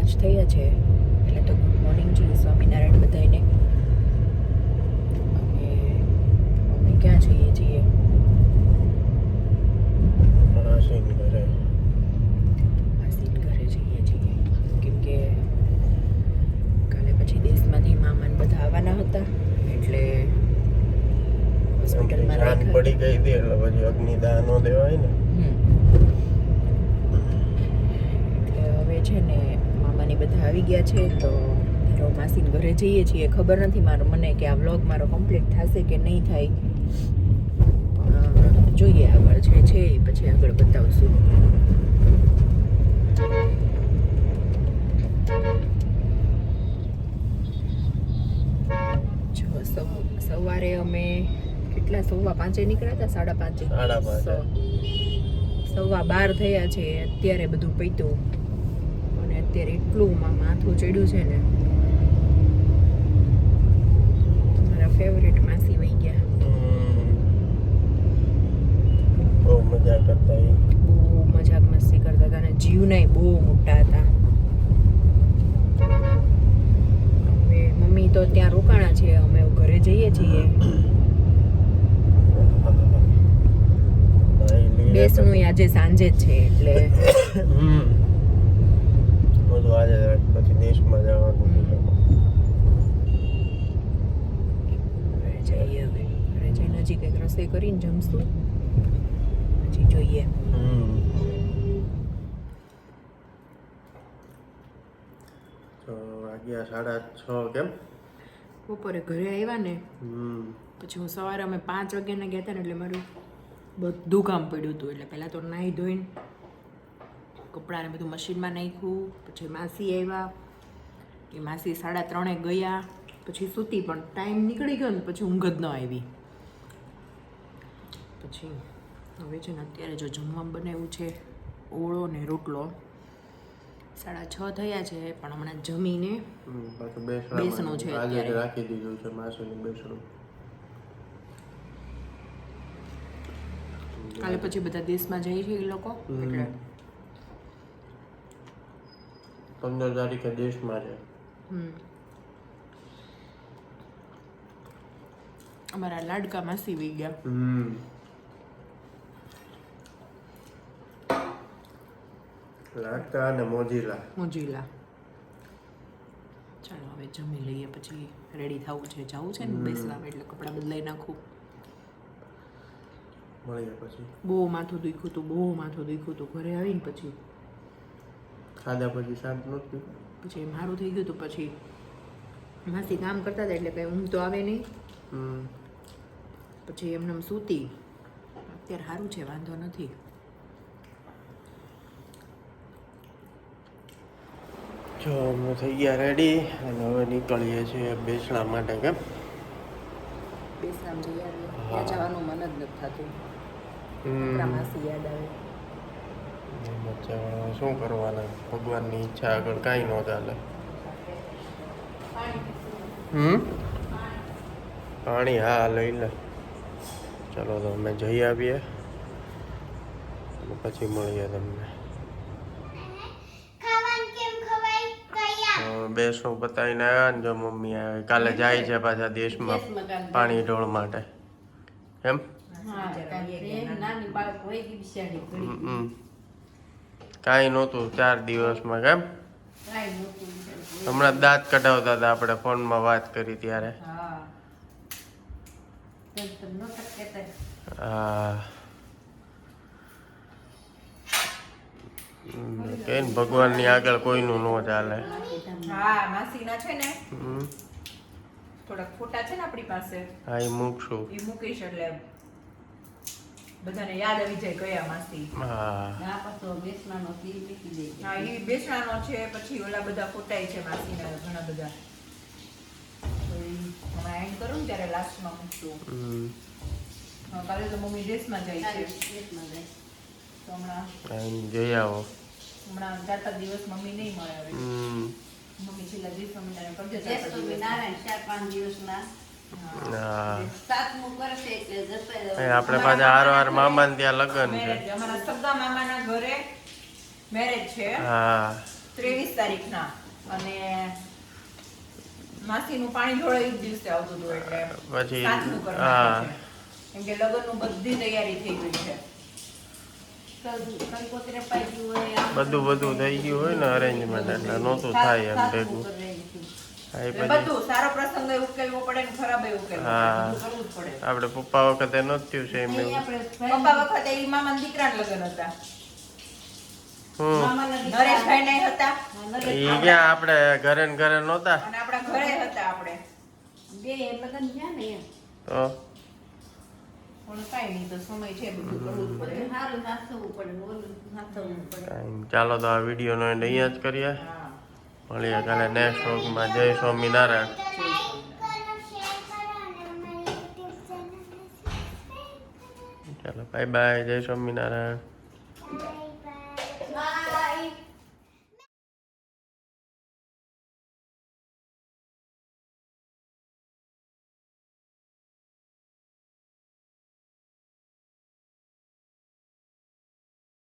પાંચ થયા છે. એટલે તો ગુડ મોર્નિંગ જોઈએ સ્વામિનારાયણ બધાને અને અમે ક્યાં જઈએ છીએ? ઘરે. જઈએ છીએ. કેમ કે કાલે પછી દેશમાંથી મામાને બધા આવવાના હતા. એટલે હોસ્પિટલમાં રાખ્યા. પડી ગઈ હતી એટલે પછી અગ્નિદાન દેવાય ને. એટલે હવે છે ને બધા આવી ગયા છે તો ધારો માસીન ઘરે જઈએ છીએ. ખબર નથી મારો મને કે આ વ્લોગ મારો કમ્પ્લીટ થશે કે નહીં થાય. જોઈએ આગળ જે છે એ પછી આગળ બતાવશું. સવારે અમે કેટલા સવા પાંચે નીકળ્યા હતા? સાડા પાંચે. સવા બાર થયા છે. અત્યારે બધું પૈતું અત્યારે એટલું માથું ચડ્યું છે ને. મારા ફેવરેટ માસી વહી ગયા. બહુ મજા કરતા બહુ મજાક મસ્તી કરતા હતા અને જીવનાય બહુ મોટા હતા. હવે મમ્મી તો ત્યાં રોકાણા છે અમે ઘરે જઈએ છીએ. બેસણું આજે સાંજે જ છે એટલે. હમ. બધું આજે પછી દેશમાં જવાનું જઈએ હવે. ઘરે રસોઈ કરીને જમશું. પછી જોઈએ. તો વાગ્યા સાડા છ કેમ? બપોરે ઘરે આવ્યા ને પછી હું સવારે અમે પાંચ વાગ્યાના ગયા હતા ને એટલે મારું બધું કામ પડ્યું હતું. એટલે પહેલાં તો નાહી ધોઈને કપડાને બધું મશીનમાં નાખ્યું પછી માસી આવ્યા એ માસી સાડા ત્રણે ગયા પછી સૂતી પણ ટાઈમ નીકળી ગયો ને પછી ઊંઘ જ ન આવી. પછી હવે છે ને અત્યારે જો જમવા બનાવ્યું છે ઓળો ને રોટલો. સાડા છ થયા છે પણ હમણાં જમીને બેસણું છે અત્યારે. રાખી દીધું છે માસીનું બેસણું. કાલે પછી બધા દેશમાં જઈ છે એ લોકો એટલે પંદર તારીખે દેશમાં છે અમારા લાડકા માસી વહી ગયા. લાડકા અને મોજીલા. મોજીલા. ચાલો હવે જમી લઈએ પછી રેડી થવું છે જવું છે ને. બેસવા એટલે કપડાં બદલાઈ નાખું. મળીએ પછી. બહુ માથું દુખ્યું હતું બહુ માથું દુખ્યું હતું. ઘરે આવીને પછી ખાધા પછી શાંત નહોતું પછી મારું થઈ ગયું હતું પછી માસી કામ કરતા હતા એટલે કંઈ ઊંઘ તો આવે નહીં. પછી એમને સૂતી. અત્યારે સારું છે વાંધો નથી. જો અમે થઈ ગયા રેડી અને હવે નીકળીએ છીએ બેસણા માટે કેમ? બેસણા જઈ આવીએ. ત્યાં જવાનું મન જ નથી થતું. માસી યાદ આવે. શું કરવાના? ભગવાનની ઈચ્છા આગળ કાંઈ ન ચાલે. હમ? પાણી હા લઈ લે. ચલો તો અમે જઈ આવીએ. પછી મળીએ તમને. બેસો પતાવીને આવ્યા ને જો મમ્મી આવે. કાલે જાય છે પાછા દેશમાં પાણી ઢોળ માટે. એમ? નાની બાળક હોય હમ. કાંઈ નહોતું ચાર દિવસમાં કેમ? હમણાં દાંત કઢાવતા હતા આપણે ફોનમાં વાત કરી ત્યારે. કે ને ભગવાનની આગળ કોઈનું ન ચાલે. હા માસીના છે ને. હમ. ફોટા છે ને આપણી પાસે. હા એ મૂકશું. એ મૂકીશ એટલે બધાને યાદ આવી જાય કયા માસી હા. ના પાછો બેસવાનો તીર પીકી દે. હા એ બેસવાનો છે પછી ઓલા બધા ફોટાય છે માસીના ઘણા બધા. તો હમણાં એન્ડ કરું ને ત્યારે લાસ્ટમાં મૂકશું. કાલે તો મમ્મી ડ્રેસમાં જાય છે. બેસમાં જાય. તો હમણાં જઈ આવો. હમણાં ચાર પાંચ દિવસ મમ્મી નહીં મળે હવે. મમ્મી છેલ્લા દિવસ કરજો ચાર પાંચ દિવસ નારાયણ ચાર પાંચ દિવસમાં આપણે પાછા હારો હાર મામાને ત્યાં લગ્ન છે. અમારા સગા મામાના ઘરે મેરેજ છે. હા. ત્રેવીસ તારીખના. અને માસીનું પાણી ઢોળે એ દિવસે આવતું હતું એટલે પછી હા. કેમ કે લગ્નનું બધી તૈયારી થઈ ગઈ છે. બધું બધું થઈ ગયું હોય ને અરેન્જમેન્ટ એટલે નહોતું થાય એમ ભેગું. બધું. સારો પ્રસંગ ઉકેલવો પડે ને ખરાબ ઉકેલવો હા. પડે બધું કરવું જ પડે. આપણે પપ્પા વખતે નહોતું થયું છે એમ પપ્પા વખતે ઈ મામા લગ્ન હતા. નરેશભાઈ ને હતા. આપણે ઘરે ને ઘરે નહોતા? અને આપણા ઘરે હતા આપણે. બે લગ્ન થયા ને એમ. તો? પણ કાંઈ નહીં તો સમય છે બધું કરવું જ પડે. સારું નાખવું પડે ને ઓલું નાખવું પડે. કાંઈ નહીં. ચાલો તો આ વીડિયો નો અહીંયા જ કરીએ. મળીએ કાલે નેક્સ્ટ વ્લોગમાં જય સ્વામિનારાયણ. ચાલો બાય બાય જય સ્વામિનારાયણ.